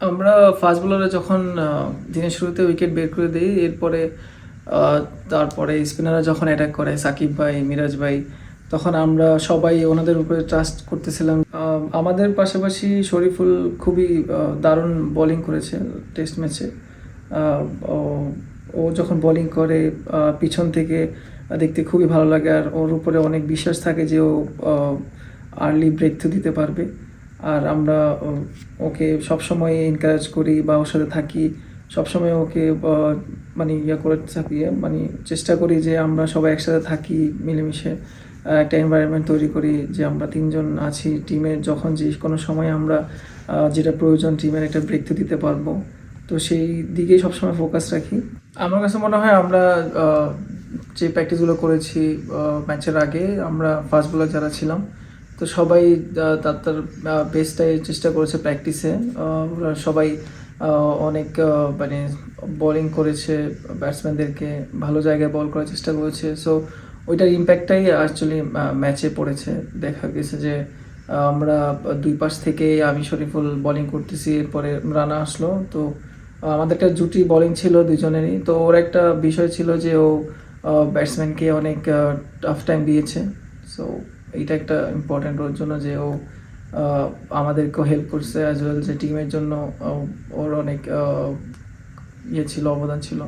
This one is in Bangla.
আমরা ফাস্ট বোলারে যখন দিনের শুরুতে উইকেট বের করে দিই, এরপরে তারপরে স্পিনাররা যখন অ্যাটাক করে, সাকিব ভাই, মিরাজ ভাই, তখন আমরা সবাই ওনাদের উপরে ট্রাস্ট করতেছিলাম। আমাদের পাশাপাশি শরীফুল খুবই দারুণ বোলিং করেছে টেস্ট ম্যাচে ও যখন বোলিং করে পিছন থেকে দেখতে খুবই ভালো লাগে আর ওর উপরে অনেক বিশ্বাস থাকে যে ও আর্লি ব্রেক থ্রু দিতে পারবে। আর আমরা ওকে সবসময় এনকারেজ করি বা ওর সাথে থাকি। সবসময় ওকে মানে ইয়ে করে থাকি মানে চেষ্টা করি যে আমরা সবাই একসাথে থাকি মিলেমিশে। একটা এনভায়রনমেন্ট তৈরি করি যে আমরা তিনজন আছি। টিমের যখন যে কোনো সময় আমরা যেটা প্রয়োজন টিমের একটা ব্রেক দিতে পারব। তো সেই দিকেই সবসময় ফোকাস রাখি। আমার কাছে মনে হয় আমরা যে প্র্যাকটিসগুলো করেছি ম্যাচের আগে আমরা ফার্স্ট বোলার যারা ছিলাম তো সবাই তার তার বেস্টটাই চেষ্টা করেছে প্র্যাকটিসে সবাই অনেক মানে বোলিং করেছে ব্যাটসম্যানদেরকে ভালো জায়গায় বল করার চেষ্টা করেছে। সো ওইটার ইম্প্যাক্টটাই অ্যাকচুয়ালি ম্যাচে পড়েছে। দেখা গেছে যে আমরা দুই পাশ থেকে আমি শরীফুল বোলিং করতেছি, এরপরে রানা আসলো। তো আমাদের একটা জুটি বোলিং ছিল দুজনেরই তো ওর একটা বিষয় ছিল যে ও ব্যাটসম্যানকে অনেক টাফ টাইম দিয়েছে। সো এইটা একটা ইম্পর্টেন্ট ওর জন্য যে ও আমাদেরকেও হেল্প করছে অ্যাজ ওয়েল যে টিমের জন্য ওর অনেক ইয়ে ছিল, অবদান ছিল।